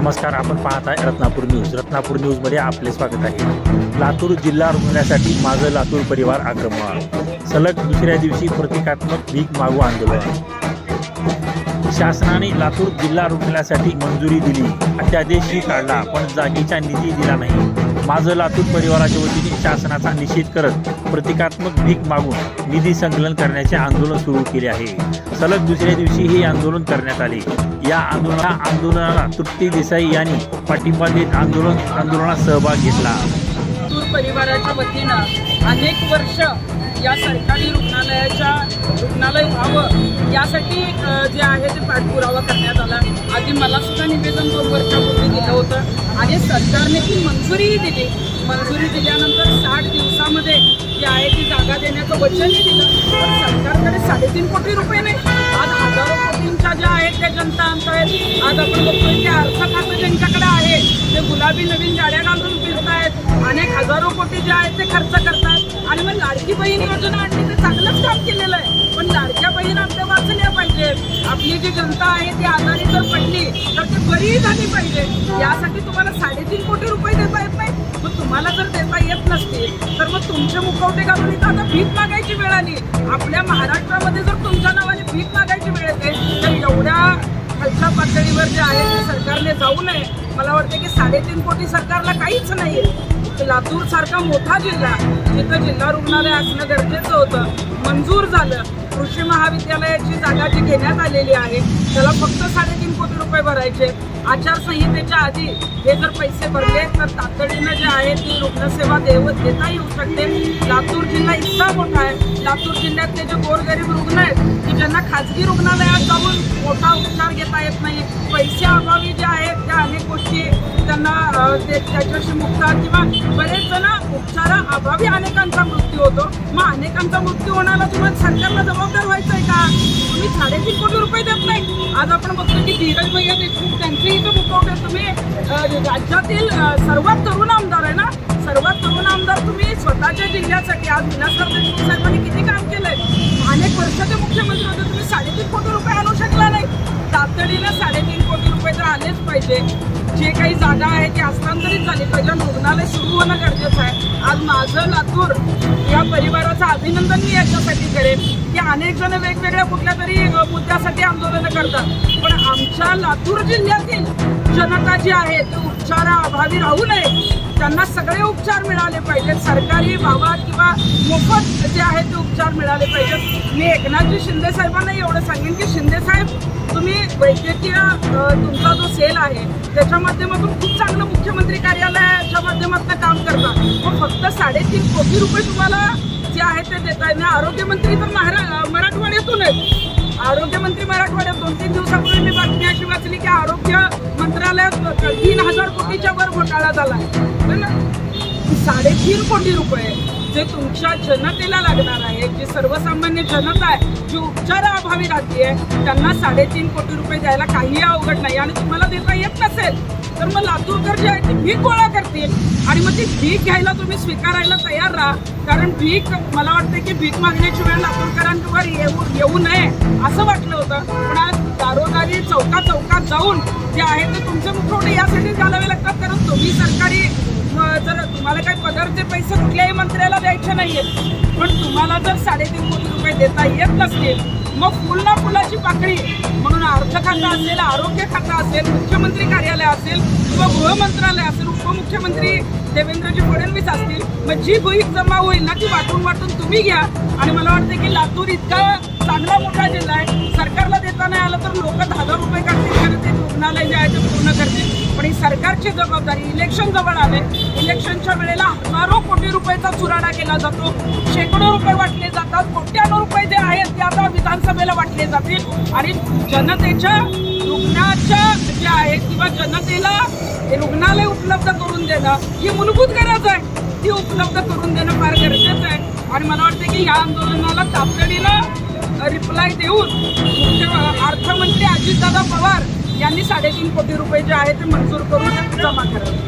नमस्कार आपण पाहत आहे रत्नापूर न्यूज. रत्नापूर न्यूजमध्ये आपले स्वागत आहे. लातूर जिल्हा रुग्णालयासाठी माझं लातूर परिवार आक्रमण सलग दुसऱ्या दिवशी प्रतिकात्मक भीक मागू आंदोलन. शासनाने लातूर जिल्हा रुग्णालयासाठी मंजुरी दिली. अध्यादेशही काढला पण जागेचा निधी दिला नाही. माझं लातूर परिवाराच्या वतीने शासनाचा निषेध करत प्रतिकात्मक भीक मागून निधी संकलन करण्याचे आंदोलन सुरू केले आहे. सलग दुसऱ्या दिवशी हे आंदोलन करण्यात आले. या आंदोलना आंदोलनाला तृप्ती देसाई यांनी पाठिंबा देत आंदोलन आंदोलनात सहभाग घेतला. लातूर परिवाराच्या वतीनं अनेक वर्ष या सरकारी रुग्णालयाच्या रुग्णालय व्हावं यासाठी जे आहे ते पाठपुरावा करण्यात आला. आधी मला आणि सरकारने ती मंजुरीही दिली मंजुरी दिल्यानंतर साठ दिवसामध्ये जी आहे ती जागा देण्याचं वचनही दिलं पण सरकारकडे साडेतीन कोटी रुपये नाही. आज हजारो कोटींच्या ज्या आहेत त्या जनता आणतायत आज आपण बघतोय की अर्थ खातं ज्यांच्याकडे आहे ते गुलाबी नवीन गाड्या घालून फिरतायत. अनेक हजारो कोटी जे आहेत ते खर्च करतात आणि मग लाडकी बहीण योजना आणली ते चांगलंच काम केलेलं आहे. पण लाडक्या बहीण आमच्या वाचल्या पाहिजेत. आपली जी जनता आहे ती आजारी जर पडली. तर बरी झाली पाहिजे. यासाठी तुम्हाला साडेतीन कोटी रुपये देता येत नाही. मग तुम्हाला जर देता येत नसतील तर मग तुमचे मुखवटे घालून इथं आता भीक मागायची वेळ आली. आपल्या महाराष्ट्रामध्ये जर तुमच्या नावाने भीक मागायची वेळ येते तर एवढ्या खालच्या पातळीवर जे आहे ते सरकारने जाऊ नये. मला वाटतं की साडेतीन कोटी सरकारला काहीच नाही लातूर सारखा मोठा जिल्हा जिथं जिल्हा रुग्णालय असणं गरजेचं होतं. मंजूर झालं कृषी महाविद्यालयाची जागा जी घेण्यात आलेली आहे त्याला फक्त साडेतीन कोटी रुपये भरायचे आचारसंहितेच्या आधी हे जर पैसे भरले तर तातडीनं जे आहे ती रुग्णसेवा देव देता येऊ शकते. लातूर जिल्हा इतका मोठा आहे. लातूर जिल्ह्यातले जे गोरगरीब रुग्ण आहेत की ज्यांना खाजगी रुग्णालयात जाऊन मोठा उपचार घेता येत नाही. पैसे अभावी जे आहेत त्या अनेक गोष्टी त्यांना ते त्याच्याशी मुक्तात किंवा बरेच जण उपचारा अभावी अनेकांचा मृत्यू होतो. मग अनेकांचा मृत्यू होण्याला तुम्हाला सरकारला जबाबदार व्हायचं आहे का? तुम्ही साडेतीन कोटी रुपये देत नाही. आज आपण बघतो की धीरज भैया देशमुख त्यांचे इथं मुखवटे तुम्ही राज्यातील सर्वात तरुण आमदार आहे ना? सर्वात तरुण आमदार तुम्ही स्वतःच्या जिल्ह्यासाठी. आज विलासराव देशमुख साहेबांनी किती काम केलंय? अनेक वर्षाचे मुख्यमंत्री होते. तुम्ही साडेतीन कोटी रुपये आणू शकला नाही तातडीनं साडेतीन कोटी रुपये तर आलेच पाहिजे. जे काही जागा आहे ती हस्तांतरित झाली. पाहिजे रुग्णालय सुरू होणं गरजेचं आहे. आज माझं लातूर या परिवाराचं अभिनंदन मी याच्यासाठी करेन की अनेक जण वेगवेगळ्या कुठल्या तरी मुद्द्यासाठी आंदोलनं करतात. पण आमच्या लातूर जिल्ह्यातील जनता जी आहे ती उपचाराअभावी राहू नये. त्यांना सगळे उपचार मिळाले पाहिजेत. सरकारी भावात किंवा मोफत जे आहे ते उपचार मिळाले पाहिजेत. मी एकनाथजी शिंदे साहेबांना एवढं सांगेन की शिंदे साहेब तुम्ही वैद्यकीय तुमचा जो सेल आहे त्याच्या माध्यमातून खूप चांगलं मुख्यमंत्री कार्यालयाच्या माध्यमातून काम करता. मग फक्त साडेतीन कोटी रुपये तुम्हाला जे आहे ते देत आहे आरोग्यमंत्री तर महारा मराठवाड्यातून आहेत. आरोग्यमंत्री मराठवाड्यात दोन तीन दिवसापूर्वी मी बातमी अशी वाचली की आरोग्य मंत्रालयात तीन हजार कोटीच्या वर घोटाळा झाला आहे साडेतीन कोटी रुपये जे तुमच्या जनतेला लागणार आहे जी सर्वसामान्य जनता आहे जी उपचाराअभावी राहते त्यांना साडेतीन कोटी रुपये द्यायला काहीही अवघड नाही आणि तुम्हाला देता येत नसेल. तर मग लातूरकर जे आहे ते भीक गोळा करतील. आणि मग ती भीक घ्यायला तुम्ही स्वीकारायला तयार राहा. कारण भीक मला वाटतं की भीक मागण्याची वेळ लातूरकरांवर येऊ येऊ नये असं वाटलं होतं. पण आज दारोदारी चौका चौकात जाऊन जे आहे ते तुमचे मुखवटे यासाठी घालावे लागतात. कारण तुम्ही सरकारी जर तुम्हाला काही पगारचे पैसे कुठल्याही मंत्र्याला द्यायचे नाही आहेत पण तुम्हाला जर साडेतीन कोटी रुपये देता येत नसतील मग फुल ना फुलाची पाकळी. म्हणून अर्थ खातं असेल आरोग्य खातं असेल मुख्यमंत्री कार्यालय असेल किंवा गृहमंत्रालय असेल उपमुख्यमंत्री देवेंद्रजी फडणवीस असतील मग जी भूक जमा होईल ना ती वाटून वाटून तुम्ही घ्या. आणि मला वाटतं की लातूर इतका चांगला मोठा जिल्हा आहे. सरकारला देता नाही आलं तर लोक दहा हजार रुपये काढतील कारण ते रुग्णालय जे आहे ते पूर्ण करतील. पण ही सरकारची जबाबदारी इलेक्शन जवळ आले. इलेक्शनच्या वेळेला हजारो कोटी रुपयाचा चुराडा केला जातो. शेकडो रुपये वाटले जातात. कोट्यानो रुपये जे आहेत ते आता विधानसभेला वाटले जातील. आणि जनतेच्या रुग्णाच्या जे आहेत किंवा जनतेला रुग्णालय उपलब्ध करून देणं ही मूलभूत गरज आहे. ती उपलब्ध करून देणं फार गरजेचं आहे. आणि मला वाटतं की या आंदोलनाला तातडीनं रिप्लाय देऊन अर्थमंत्री अजितदादा पवार यांनी साडेतीन कोटी रुपये जे आहे ते मंजूर करून जमा करावे.